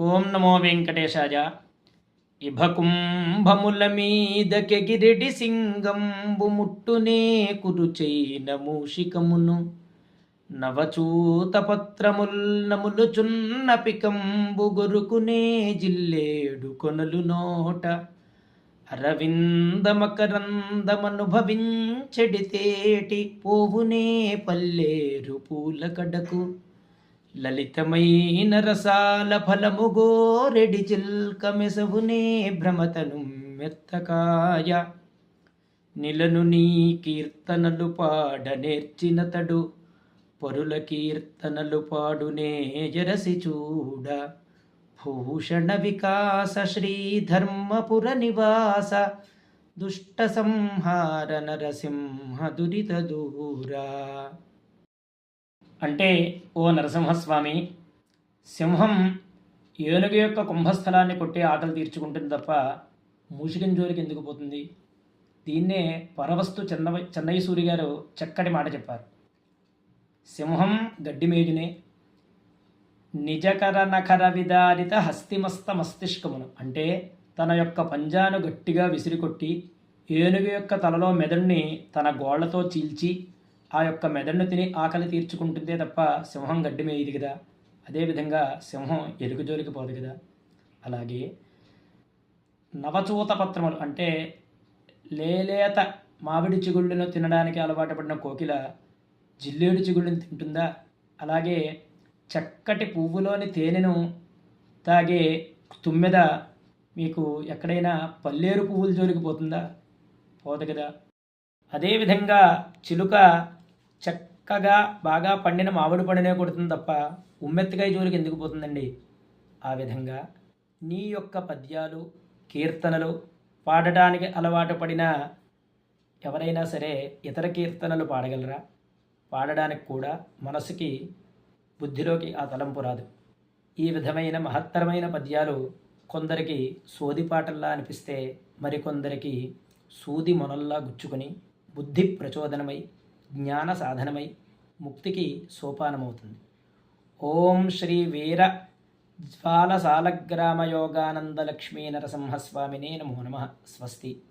ఓం నమో వెంకటేశాయ. ఇభకుంభముల మీదకెగిరెడి సింగంబు ముట్టునే కురుచైన మూషికమును. నవచూత పత్రముల్ నములుచున్న పికంబు గొరుకునే జిల్లేడు కొనలు నోట. అరవిందమకరందమనుభవించెడితేటి పోవునే పల్లేరు పూల కడకు లలితమైన రసాల ఫలము గోరెడి చిల్క మెసవునే భ్రమతను మెత్తకాయ. నిలను నీ కీర్తనలు పాడ నేర్చినతడు పరుల కీర్తనలు పాడునే జరసి చూడ. భూషణ వికాస శ్రీధర్మపుర నివాస దుష్ట సంహార నరసింహ దురిత దూరా. అంటే ఓ నరసింహస్వామి సింహం ఏనుగు యొక్క కుంభస్థలాన్ని కొట్టి ఆకలి తీర్చుకుంటుంది తప్ప మూషికం జోలికి ఎందుకు పోతుంది? దీన్నే పరవస్తు చెన్న చెన్నయ్య సూరి గారు చక్కటి మాట చెప్పారు. సింహం గడ్డి మేజునే. నిజకర నఖర విదారిత హస్తిమస్త మస్తిష్కమును అంటే తన యొక్క పంజాను గట్టిగా విసిరికొట్టి ఏనుగు యొక్క తలలో మెదడుని తన గోళ్ళతో చీల్చి ఆ యొక్క మెదడును తిని ఆకలి తీర్చుకుంటుందే తప్ప సింహం గడ్డి మేయదు కదా. అదేవిధంగా సింహం ఎలుగు జోలికి పోదు కదా. అలాగే నవచూత పత్రములు అంటే లేలేత మామిడి చిగుళ్ళను తినడానికి అలవాటు పడిన కోకిల జిల్లేడు చిగుళ్ళను తింటుందా? అలాగే చక్కటి పువ్వులోని తేనెను తాగే తుమ్మెద మీకు ఎక్కడైనా పల్లేరు పువ్వులు జోలికి పోతుందా? పోదు కదా. అదేవిధంగా చిలుక చక్కగా బాగా పండిన మామిడి పండునే కొడుతుంది తప్ప ఉమ్మెత్తకాయ జోలికి ఎందుకు పోతుందండి? ఆ విధంగా నీ యొక్క పద్యాలు కీర్తనలు పాడటానికి అలవాటు పడిన ఎవరైనా సరే ఇతర కీర్తనలు పాడగలరా? పాడడానికి కూడా మనసుకి బుద్ధిలోకి ఆ తలంపు రాదు. ఈ విధమైన మహత్తరమైన పద్యాలు కొందరికి సోది పాటల్లా అనిపిస్తే మరికొందరికి సూది మొనల్లా గుచ్చుకొని బుద్ధి ప్రచోదనమై జ్ఞాన సాధనమై ముక్తికి సోపానమవుతుంది. ఓం శ్రీ వీర జ్వాలసాలగ్రామయోగానందలక్ష్మీ సాలగ్రామ నరసింహస్వామినే నమో నమ. స్వస్తి.